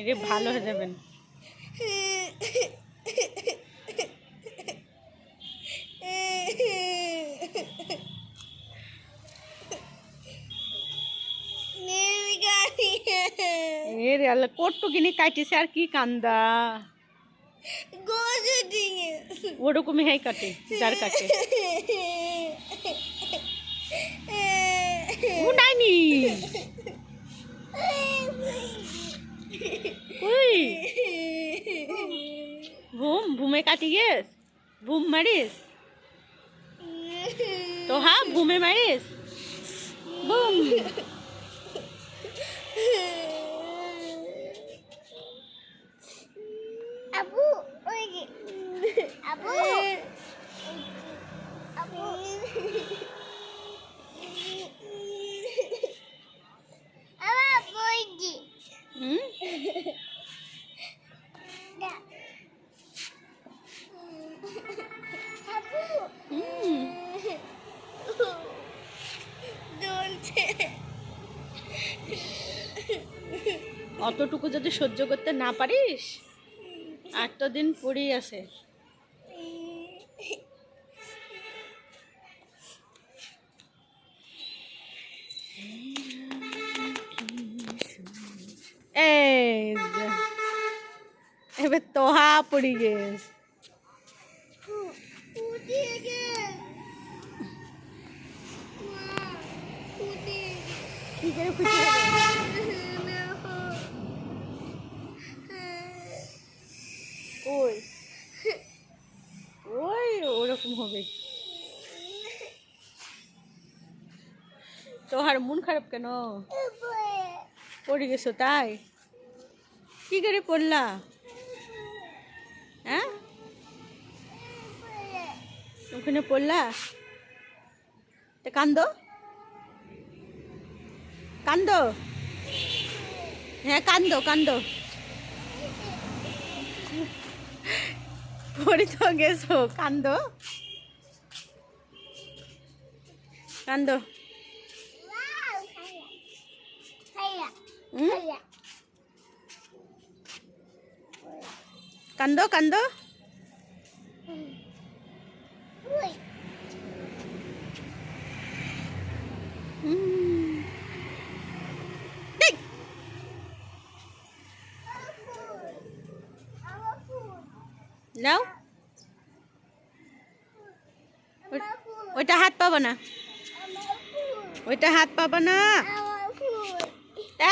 এরে ভালো হয়ে যাবেন। এরে আল্লাহ কোট্টু কিনে কাটিছে আর কি কান্দা। ওরকমই হাই কাটে যার কাটে। ভুম ভুমে কাটি গেছ ভুম মারিস তো হ্যাঁ ভুমে মারিস বুম আবু ওই যে আবু আবু অতটুকু যদি সহ্য করতে না পারিস আর তো দিন পড়েই আছে। এবার তোহা পড়ি গেছ কি করে খুশি হবে তোহার মন খারাপ কেন? পড়ে গেছো তাই? কি করে পড়লা? হ্যাঁ? ওখানে পড়লা? তা কান্দো? কান্দো? হ্যাঁ কান্দো কান্দো। পড়ে তো গেছো, কান্দো। কান্দো হুম? কান্দো কান্দো হুম। দেখ, নাও ওইটা হাত পাবো না ওইটা হাত পাবা না।